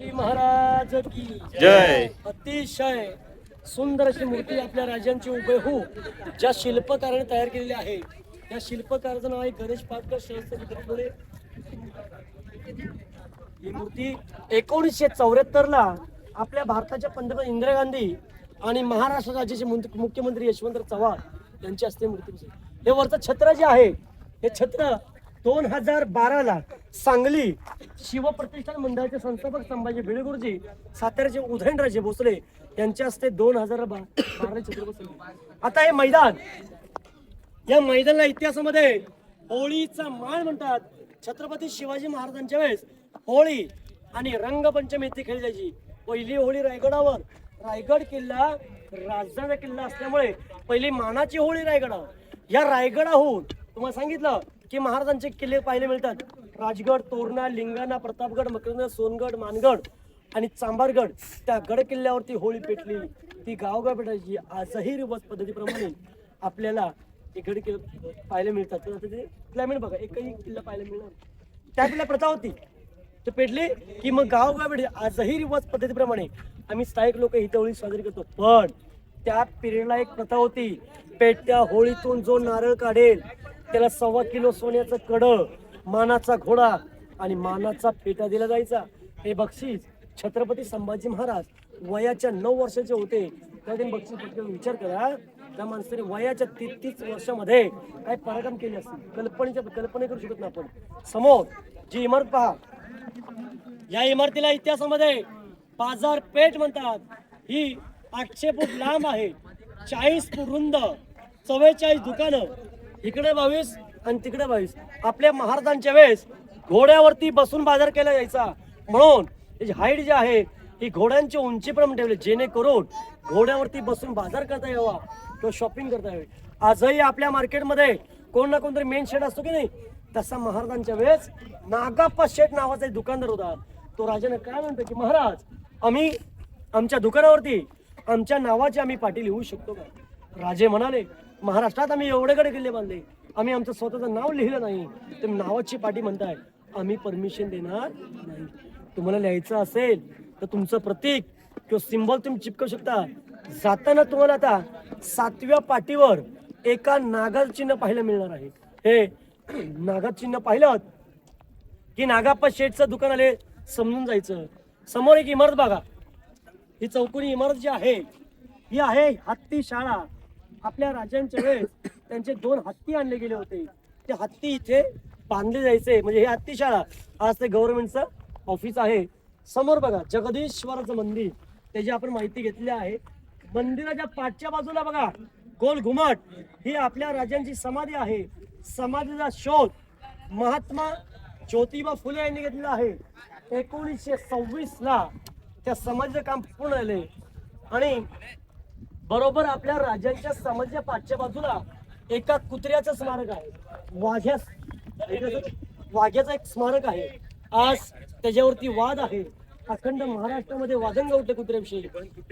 महाराज की जय. अतिशय सुंदर अशी मूर्ती आपल्या राजांची उभेहू ज्या शिल्पकाराने तयार केलेली आहे या शिल्पकाराचं नाव आहे गणेश पाटकर सहस्त्र ही मूर्ती एकोणीसशे चौऱ्याहत्तर ला आपल्या भारताच्या पंतप्रधान इंदिरा गांधी आणि महाराष्ट्र राज्याचे मुंत- मुख्यमंत्री यशवंतराव चव्हाण यांच्या हस्ते मूर्ती. हे वरचं छत्र जे आहे हे छत्र दोन हजार बारा ला सांगली शिवप्रतिष्ठान मंडळाचे संस्थापक संभाजी भिडेगुरुजी साताऱ्याचे उदयनराजे भोसले यांच्या हस्ते दोन हजार बारा आता हे मैदान या मैदानाला इतिहासामध्ये होळीचा माळ म्हणतात. छत्रपती शिवाजी महाराजांच्या वेळेस होळी आणि रंगपंचमी इथे खेळली जायची. पहिली होळी रायगडावर. रायगड किल्ला राजधानी किल्ला असल्यामुळे पहिली मानाची होळी रायगडावर. या रायगडाहून तुम्हाला सांगितलं की महाराजांचे किल्ले पाहायला मिळतात. राजगड तोरणा लिंगाणा प्रतापगड मकरंद सोनगड मानगड आणि चांभारगड त्या गड किल्ल्यावरती होळी पेटली. ती गावगाव पेटायची. आजही रिवाज पद्धतीप्रमाणे आपल्याला एकड किल्ले पाहायला मिळतात. तर आता ते क्लायमेट बघा. एकही किल्ला पाहायला मिळणार त्या किल्ला प्रथा होती. ते पेटली की मग गावगाव भेटले आजही रिवाज पद्धतीप्रमाणे आम्ही स्थायिक लोक इथे होळी साजरी करतो. पण त्या पिरियडला एक प्रथा होती. पेटत्या होळीतून जो नारळ काढेल त्याला सव्वा किलो सोन्याचं कड मानाचा घोडा आणि मानाचा पेटा दिला जायचा. हे बक्षीस छत्रपती संभाजी महाराज वयाच्या नऊ वर्षाचे होते. त्या त्यांनी बक्षीस पटकन विचार करा. त्या माणसाने वयाच्या तेहतीस वर्षामध्ये काय पराक्रम केले असतील? कल्पनेच्या कल्पना करू शकत नाही आपण. समोर जी इमारत पहा. या इमारतीला इतिहासामध्ये बाजारपेठ म्हणतात. ही आठशे फूट लांब आहे. चाळीस फूट रुंद चव्वेचाळीस दुकानं इकडे बावीस आणि तिकडे बावीस. आपल्या महाराजांच्या वेळेस घोड्यावरती बसून बाजार केला जायचा. म्हणून हाईट जी आहे ही घोड्यांची उंची पण ठेवली जेणेकरून घोड्यावरती बसून बाजार करता यावा किंवा शॉपिंग करता यावी. आजही आपल्या मार्केटमध्ये कोण ना कोणतरी मेन शेड असतो की नाही तसा महाराजांच्या वेळेस नागाप्पा शेठ नावाचा एक दुकानदार होता. तो राजाने काय म्हणतो की महाराज आम्ही आमच्या दुकानावरती आमच्या नावाची आम्ही पाठी लिहू शकतो का? राजे म्हणाले महाराष्ट्रात आम्ही एवढे कडे किल्ले बांधले. आम्ही आमचं स्वतःचं नाव लिहिलं नाही. तुम्ही नावाची पाठी म्हणताय. आम्ही परमिशन देणार नाही. तुम्हाला लिहायचं असेल तर तुमचं प्रतीक किंवा सिम्बॉल तुम्ही चिपकू शकता. जाताना तुम्हाला आता सातव्या पाठीवर एका नागाचं चिन्ह पाहायला मिळणार आहे. हे नागा चिन्ह पाहिलं की नागाप्पा शेठचं दुकान आले समजून जायचं. समोर एक इमारत बघा. ही चौकोनी इमारत जी आहे ही आहे हत्ती शाळा. आपल्या राजांच्या वेळेस त्यांचे दोन हत्ती आणले गेले होते. ते हत्ती इथे बांधले जायचे. म्हणजे हे हत्ती शाळा आज ते गव्हर्नमेंटचं ऑफिस आहे. समोर बघा जगदीश्वराचं मंदिर. त्याची आपण माहिती घेतली आहे मंदिराच्या पाठच्या बाजूला बघा गोल घुमट. ही आपल्या राजांची समाधी आहे. समाधीचा शोध महात्मा ज्योतिबा फुले यांनी घेतलेला आहे. एकोणीसशे सव्वीस ला त्या समाधीचं काम पूर्ण झाले आणि बरोबर आपल्या राजांच्या समाजाच्या पाठच्या बाजूला एका कुत्र्याचं स्मारक आहे. वाघ्यास वाघ्याचं एक स्मारक आहे. आज त्याच्यावरती वाद आहे. अखंड महाराष्ट्रामध्ये वादंग उठले कुत्र्याविषयी.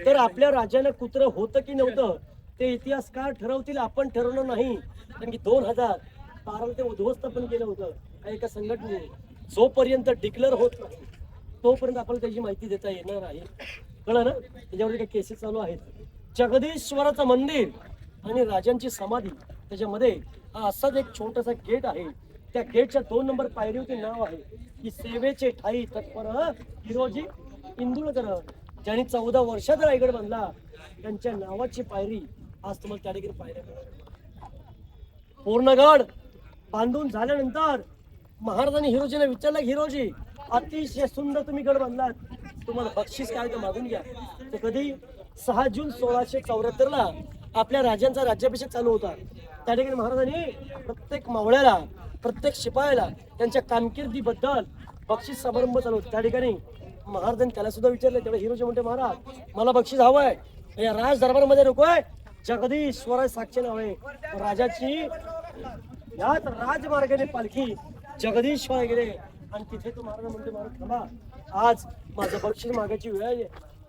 तर आपल्या राजानं कुत्रं होतं की नव्हतं ते इतिहासकार ठरवतील आपण ठरवलं नाही. कारण की दोन हजार बाराला ते उद्ध्वस्त पण केलं होतं. एका संघटनेने. जोपर्यंत डिक्लेअर होत नाही तोपर्यंत आपल्याला त्याची माहिती देता येणार आहे. कळलं ना? त्याच्यावरती काही केसेस चालू आहेत. जगदीश्वराचं मंदिर आणि राजांची समाधी. त्याच्यामध्ये हा असाच एक छोटासा गेट आहे. त्या गेटच्या दोन नंबर पायरीवरती नाव आहे. की सेवेचे ठाई तत्पर हिरोजी इंदुळकर ज्यांनी चौदा वर्षात रायगड बांधला. त्यांच्या नावाची पायरी आज तुम्हाला त्या ठिकाणी पायऱ्या पूर्णगड बांधून झाल्यानंतर महाराजांनी हिरोजीने विचारलं हिरोजी अतिशय सुंदर तुम्ही गड बांधलात. तुम्हाला बक्षीस काय तर मागून घ्या. ते कधी? सहा जून सोळाशे चौऱ्याहत्तर ला आपल्या राजांचा राज्याभिषेक चालू होता. त्या ठिकाणी महाराजांनी प्रत्येक मावळ्याला प्रत्येक शिपायाला त्यांच्या कामकिर्दीबद्दल बक्षीस समारंभ चालू होता. त्या ठिकाणी महाराजांनी त्याला सुद्धा विचारलं तेव्हा हिरोजी म्हणते महाराज मला बक्षीस हवंय या राज दरबारमध्ये नकोय जगदीश्वर साक्षी नाव आहे. राजाची याच राजमार्गाने पालखी जगदीश्वर गेले. आणि तिथे तो महाराज म्हणते महाराज थांबा. आज माझं बक्षीस मागायची वेळ आहे.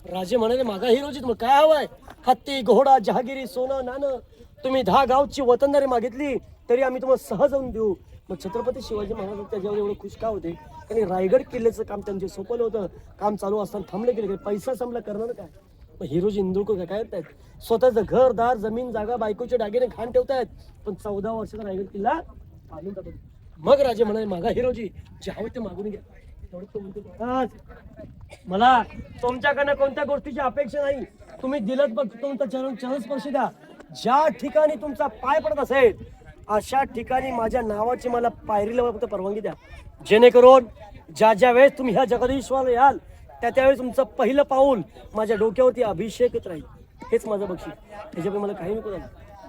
राजे म्हणाले मागा हिरोजीत मग काय हवंय? हत्ती घोडा जहागिरी सोनं नाणं. तुम्ही दहा गावची वतनदारी मागितली तरी आम्ही तुम्हाला सहज जाऊन देऊ. मग छत्रपती शिवाजी महाराज त्याच्यावर एवढं खुश का होते. त्यांनी रायगड किल्ल्याचं काम त्यांचे सोपवलं होतं. काम चालू असताना थांबले गेले पैसा संपला करणार काय? मग हिरोजी इंदुरकर काय आहेत स्वतःचं घर दार जमीन जागा बायकोच्या डागेने खाण ठेवतायत. पण चौदा वर्षाचा रायगड किल्ला पाडून टाकत मग राजे म्हणाले मागा हिरोजी जे हवे ते मागून घ्या. मला तुमच्याकडनं कोणत्या गोष्टीची अपेक्षा नाही? तुम्ही दिलत बघ तुमचा चरण चरणस्पर्श द्या. ज्या ठिकाणी तुमचा पाय पडत असेल अशा ठिकाणी माझ्या नावाची मला पायरीला फक्त परवानगी द्या. जेणेकरून ज्या ज्या वेळेस तुम्ही ह्या जगदीश्वरला याल त्या त्यावेळेस तुमचं पहिलं पाऊल माझ्या डोक्यावरती अभिषेकच राहील. हेच माझं बक्षीस. त्याच्यामुळे मला काही नको झालं.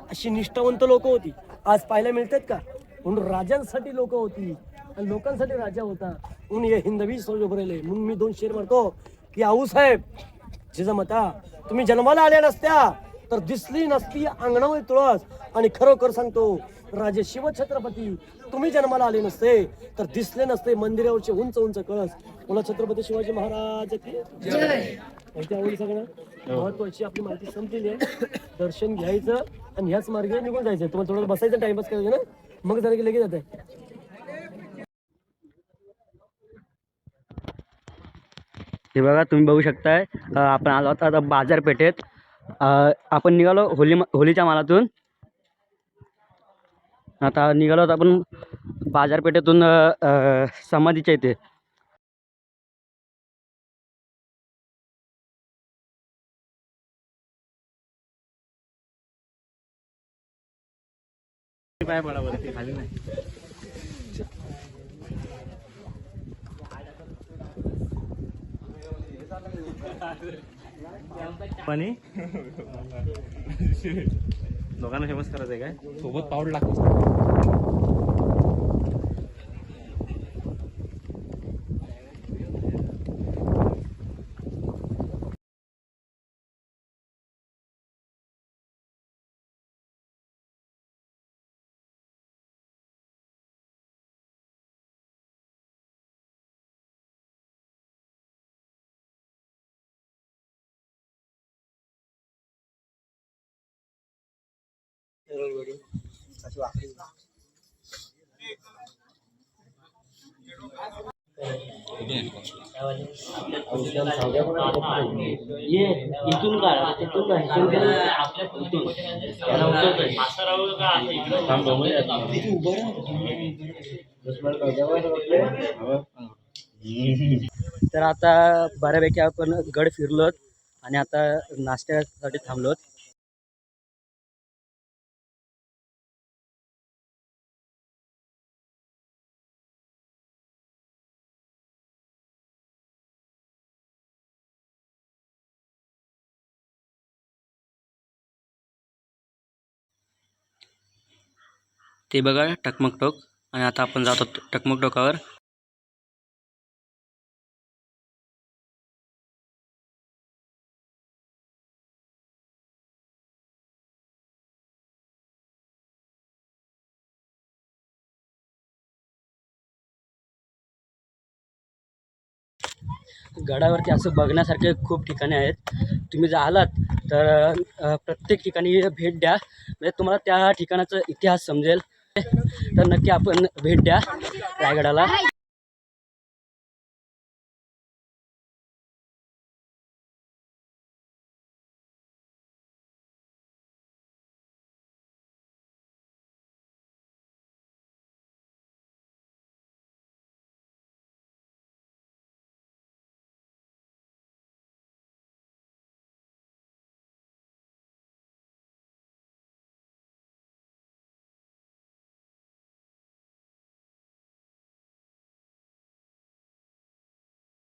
अशी निष्ठावंत लोक होती. आज पाहायला मिळतात का? म्हणून राजांसाठी लोक होती. आणि लोकांसाठी राजा होता. म्हणून हे हिंदवी सोय उभं राहिले म्हणून मी दोन शेर मारतो. की आऊ साहेब जिजामाता तुम्ही जन्माला आल्या नसत्या तर दिसली नसती अंगणामध्ये तुळस. आणि खरोखर सांगतो राजे शिवछत्रपती तुम्ही जन्माला आले नसते तर दिसले नसते मंदिरावरचे उंच उंच कळस. मला छत्रपती शिवाजी महाराज आवडली सगळं महत्वाची आपली माहिती संपलेली आहे. दर्शन घ्यायचं आणि ह्याच मार्गे निघून जायचं. तुम्हाला थोडं बसायचं टाइमपास करायचं ना? मग जरा की लगेच जाते. हे बघा तुम्ही बघू शकताय आपण आलो होतो आता बाजारपेठेत. आपण निघालो होली होलीच्या मालातून. आता निघालो होतो आपण बाजारपेठेतून अ, अ, खाली नाही. पाणी? दोघांना फेमस करायचं आहे काय? सोबत पाऊल लागतो ये इथून काढ तिथून तर आता बऱ्यापैकी आपण गड फिरलोत आणि आता नाश्त्यासाठी थांबलोत. ते बघा टकमक टोक आणि आता आपण जातो टकमक टोकावर गडावरती असं बघण्यासारखे खूप ठिकाणे आहेत. तुम्ही जर आलात तर प्रत्येक ठिकाणी भेट द्या. म्हणजे तुम्हाला त्या ठिकाणाचा इतिहास समजेल. तर नक्की आपण भेट द्या रायगडाला.